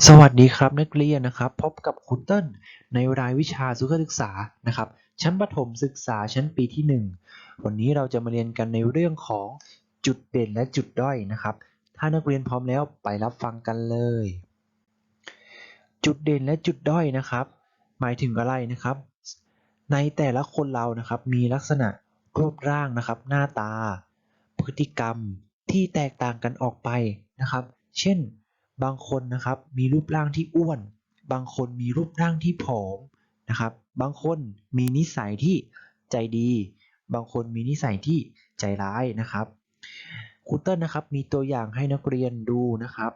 สวัสดีครับนักเรียนนะครับ พบกับคุณเติ้ลในรายวิชาสุขศึกษานะครับ ชั้นประถมศึกษาชั้นปีที่ 1 วันนี้เราจะมาเรียนกันในเรื่องของจุดเด่นและจุดด้อยนะครับ ถ้านักเรียนพร้อมแล้วไปรับฟังกันเลย จุดเด่นและจุดด้อยนะครับ หมายถึงอะไรนะครับ ในแต่ละคนเรานะครับมีลักษณะรูปร่างนะครับ หน้าตา พฤติกรรมที่แตกต่างกันออกไปนะครับ เช่น บางคนนะครับมีรูปร่างที่อ้วน บางคนมีรูปร่างที่ผอมนะครับ บางคนมีนิสัยที่ใจดี บางคนมีนิสัยที่ใจร้ายนะครับครูเติ้ลนะครับมีตัวอย่างให้นักเรียนดูนะครับ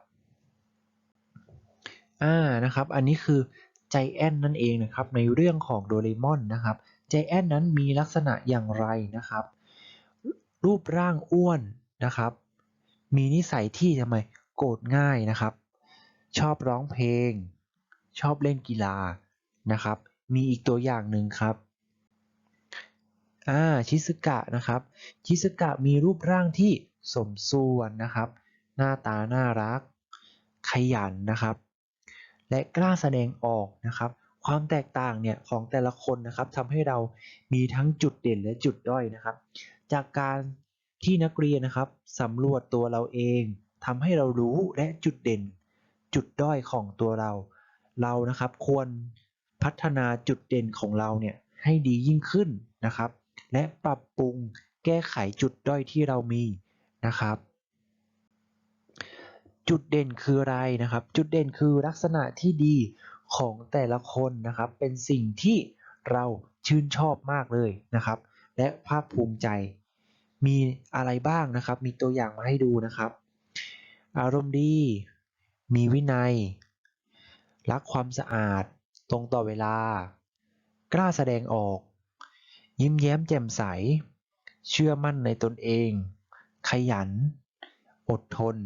อ่านะครับ อันนี้คือใจแอนนั่นเองนะครับในเรื่องของโดเรมอนนะครับใจแอนนั้นมีลักษณะอย่างไรนะครับ รูปร่างอ้วนนะครับ มีนิสัยที่ทำไม โกรธง่ายนะครับ ชอบร้องเพลง ชอบเล่นกีฬานะครับ มีอีกตัวอย่างหนึ่งครับอ่าชิซึกะนะครับ ชิซึกะมีรูปร่างที่สมส่วนนะครับ หน้าตาน่ารัก ขยันนะครับ และกล้าแสดงออกนะครับ ความแตกต่างเนี่ยของแต่ละคนนะครับทำให้เรามีทั้งจุดเด่นและจุดด้อยนะครับ จากการที่นักเรียนนะครับสำรวจตัวเราเอง ทำให้เรารู้และจุดเด่น จุดด้อยของตัวเรา เรานะครับควรพัฒนาจุดเด่นของเราเนี่ยให้ดียิ่งขึ้นนะครับ และปรับปรุงแก้ไขจุดด้อยที่เรามีนะครับ จุดเด่นคืออะไรนะครับ จุดเด่นคือลักษณะที่ดีของแต่ละคนนะครับ เป็นสิ่งที่เราชื่นชอบมากเลยนะครับ และภาคภูมิใจมีอะไรบ้างนะครับ มีตัวอย่างมาให้ดูนะครับ อารมณ์ดี มีวินัย รักความสะอาด ตรงต่อเวลา กล้าแสดงออก ยิ้มแย้มแจ่มใส เชื่อมั่นในตนเอง ขยัน อดทน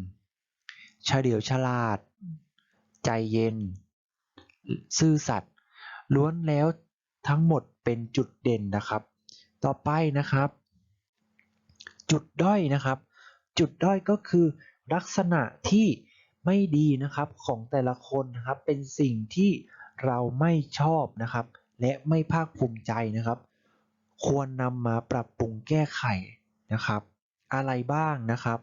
เฉลียวฉลาด ใจเย็น ซื่อสัตย์ ล้วนแล้วทั้งหมดเป็นจุดเด่นนะครับ ต่อไปนะครับ จุดด้อยนะครับ จุดด้อยก็คือ ลักษณะที่ไม่ดีนะครับของแต่ละคนนะครับ เป็นสิ่งที่เราไม่ชอบนะครับ และไม่ภาคภูมิใจนะครับ ควรนำมาปรับปรุงแก้ไขนะครับ อะไรบ้างนะครับ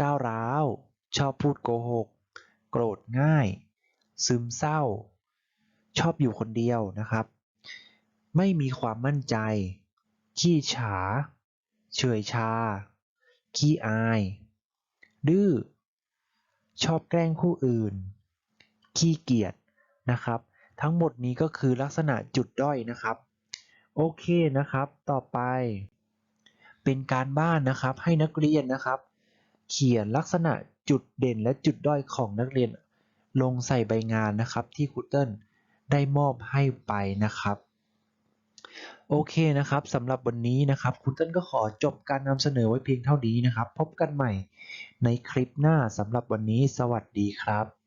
ก้าวร้าว ชอบพูดโกหก โกรธง่าย ซึมเศร้า ชอบอยู่คนเดียวนะครับ ไม่มีความมั่นใจ ขี้ฉา เฉยชา ขี้อาย ดื้อ ชอบแกล้งผู้อื่น ขี้เกียจนะครับ ทั้งหมดนี้ก็คือลักษณะจุดด้อยนะครับ โอเคนะครับ ต่อไป เป็นการบ้านนะครับให้นักเรียนนะครับ เขียนลักษณะจุดเด่นและจุดด้อยของนักเรียน ลงใส่ใบงานนะครับที่ครูเติ้ลได้มอบให้ไปนะครับ โอเคนะครับสำหรับวันนี้นะครับ คุณเต้นก็ขอจบการนำเสนอไว้เพียงเท่านี้นะครับ พบกันใหม่ในคลิปหน้าสำหรับวันนี้ สวัสดีครับ